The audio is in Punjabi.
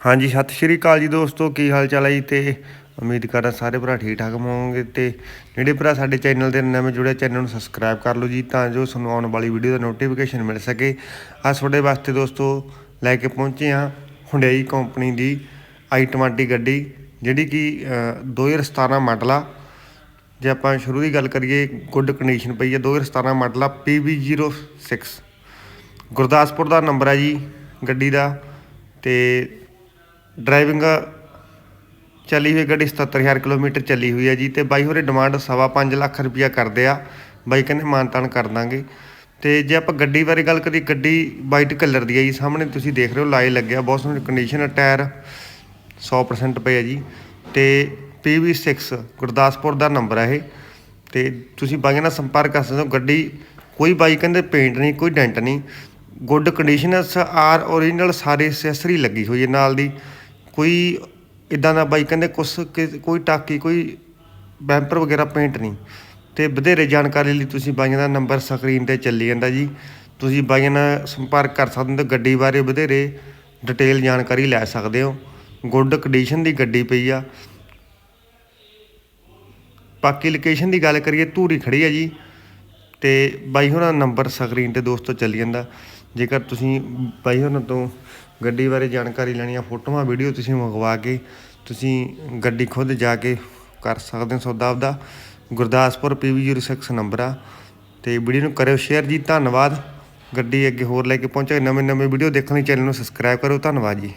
ਹਾਂਜੀ ਸਤਿ ਸ਼੍ਰੀ ਅਕਾਲ ਜੀ ਦੋਸਤੋ ਕੀ ਹਾਲ ਚਾਲ ਹੈ ਜੀ? ਤੇ ਉਮੀਦ ਕਰਦਾ ਸਾਰੇ ਭਰਾ ਠੀਕ ਠਾਕ ਹੋਵੋਗੇ। ਤੇ ਜਿਹੜੇ ਭਰਾ ਸਾਡੇ ਚੈਨਲ ਦੇ ਨਵੇਂ ਜੁੜੇ ਚੈਨਲ ਨੂੰ ਸਬਸਕ੍ਰਾਈਬ ਕਰ ਲਓ ਜੀ ਤਾਂ ਜੋ ਤੁਹਾਨੂੰ ਆਉਣ ਵਾਲੀ ਵੀਡੀਓ ਦਾ ਨੋਟੀਫਿਕੇਸ਼ਨ ਮਿਲ ਸਕੇ। ਆ ਤੁਹਾਡੇ ਵਾਸਤੇ ਦੋਸਤੋ ਲੈ ਕੇ ਪਹੁੰਚੇ ਹਾਂ ਹੁੰਡਈ ਕੰਪਨੀ ਦੀ i20 ਗੱਡੀ ਜਿਹੜੀ ਕਿ ਅ, 2017 ਮਾਡਲ ਆ। ਜੇ ਆਪਾਂ ਸ਼ੁਰੂ ਦੀ ਗੱਲ ਕਰੀਏ ਗੁੱਡ ਕੰਡੀਸ਼ਨ ਪਈ ਹੈ 2017 ਮਾਡਲ ਆ PB06 ਗੁਰਦਾਸਪੁਰ ਦਾ ਨੰਬਰ ਹੈ ਜੀ ਗੱਡੀ ਦਾ ਤੇ ਡਰਾਈਵਿੰਗ ਚੱਲੀ ਹੋਈ ਗੱਡੀ 77000 ਕਿਲੋਮੀਟਰ ਚੱਲੀ ਹੋਈ ਹੈ ਜੀ ਤੇ ਬਾਈ ਹੋਰੇ ਡਿਮਾਂਡ ਸਵਾ ਪੰਜ ਲੱਖ ਰੁਪਇਆ ਕਰਦੇ ਆ। ਬਾਈ ਕਹਿੰਦੇ ਮਾਨਤਾਨ ਕਰ ਦਾਂਗੇ। ਤੇ ਜੇ ਆਪਾਂ ਗੱਡੀ ਬਾਰੇ ਗੱਲ ਕਰੀਏ, ਗੱਡੀ ਵਾਈਟ ਕਲਰ ਦੀ ਹੈ ਜੀ, ਸਾਹਮਣੇ ਤੁਸੀਂ ਦੇਖ ਰਹੇ ਹੋ ਲਾਈ ਲੱਗਿਆ, ਬਹੁਤ ਸੋਹਣੀ ਕੰਡੀਸ਼ਨ ਹੈ, ਟਾਇਰ 100% ਪਏ ਹੈ ਜੀ। ਤੇ PV6 ਗੁਰਦਾਸਪੁਰ ਦਾ ਨੰਬਰ ਹੈ ਇਹ। ਤੇ ਤੁਸੀਂ ਬਾਈਆਂ ਨਾਲ ਸੰਪਰਕ ਕਰ ਸਕਦੇ ਹੋ, ਗੱਡੀ ਕੋਈ ਬਾਈ ਕਹਿੰਦੇ ਪੇਂਟ ਨਹੀਂ, ਕੋਈ ਡੈਂਟ ਨਹੀਂ। ਗੁੱਡ ਕੰਡੀਸ਼ਨ ਆਰ ਓਰੀਜਨਲ ਸਾਰੇ ਐਕਸੈਸਰੀ ਲੱਗੀ ਹੋਈ ਹੈ ਨਾਲ ਦੀ। ਕੋਈ ਇਦਾਂ ਦਾ ਬਾਈ ਕਹਿੰਦੇ ਕੁਛ ਕਿ- ਕੋਈ ਟਾਕੀ, ਕੋਈ ਬੈਂਪਰ ਵਗੈਰਾ ਪੇਂਟ ਨਹੀਂ। ਤੇ ਵਧੇਰੇ ਜਾਣਕਾਰੀ ਲਈ ਤੁਸੀਂ ਬਾਈਆਂ ਦਾ ਨੰਬਰ ਸਕਰੀਨ ਤੇ ਚੱਲੀ ਜਾਂਦਾ ਜੀ। ਤੁਸੀਂ ਬਾਈਆਂ ਨਾਲ ਸੰਪਰਕ ਕਰ ਸਕਦੇ ਹੋ ਗੱਡੀ ਬਾਰੇ ਵਧੇਰੇ ਡਿਟੇਲ ਜਾਣਕਾਰੀ ਲੈ ਸਕਦੇ ਹੋ। ਗੁੱਡ ਕੰਡੀਸ਼ਨ ਦੀ ਗੱਡੀ ਪਈ ਆ। ਬਾਕੀ ਲੋਕੇਸ਼ਨ ਦੀ ਗੱਲ ਕਰੀਏ, ਧੂਰੀ ਖੜੀ ਆ ਜੀ। ਤੇ ਬਾਈ ਹੋਣਾ ਨੰਬਰ ਸਕਰੀਨ ਤੇ ਦੋਸਤੋ ਚੱਲੀ ਜਾਂਦਾ। ਜੇਕਰ ਤੁਸੀਂ ਬਾਈ ਹੋਣਾ ਤੋਂ ਗੱਡੀ ਬਾਰੇ ਜਾਣਕਾਰੀ ਲੈਣੀ ਆ ਫੋਟੋਆਂ, ਵੀਡੀਓ ਤੁਸੀਂ ਮੰਗਵਾ ਕੇ ਤੁਸੀਂ ਗੱਡੀ ਖੁਦ ਜਾ ਕੇ ਕਰ ਸਕਦੇ ਹੋ ਸੌਦਾ ਆਪਦਾ। ਗੁਰਦਾਸਪੁਰ PV06 ਨੰਬਰ ਆ। ਤੇ ਵੀਡੀਓ ਨੂੰ ਕਰਿਓ ਸ਼ੇਅਰ ਜੀ, ਧੰਨਵਾਦ। ਗੱਡੀ ਅੱਗੇ ਹੋਰ ਲੈ ਕੇ ਪਹੁੰਚਾਂਗੇ। ਨਵੇਂ ਨਵੇਂ ਵੀਡੀਓ ਦੇਖਣ ਲਈ ਚੈਨਲ ਨੂੰ ਸਬਸਕ੍ਰਾਈਬ ਕਰੋ। ਧੰਨਵਾਦ ਜੀ।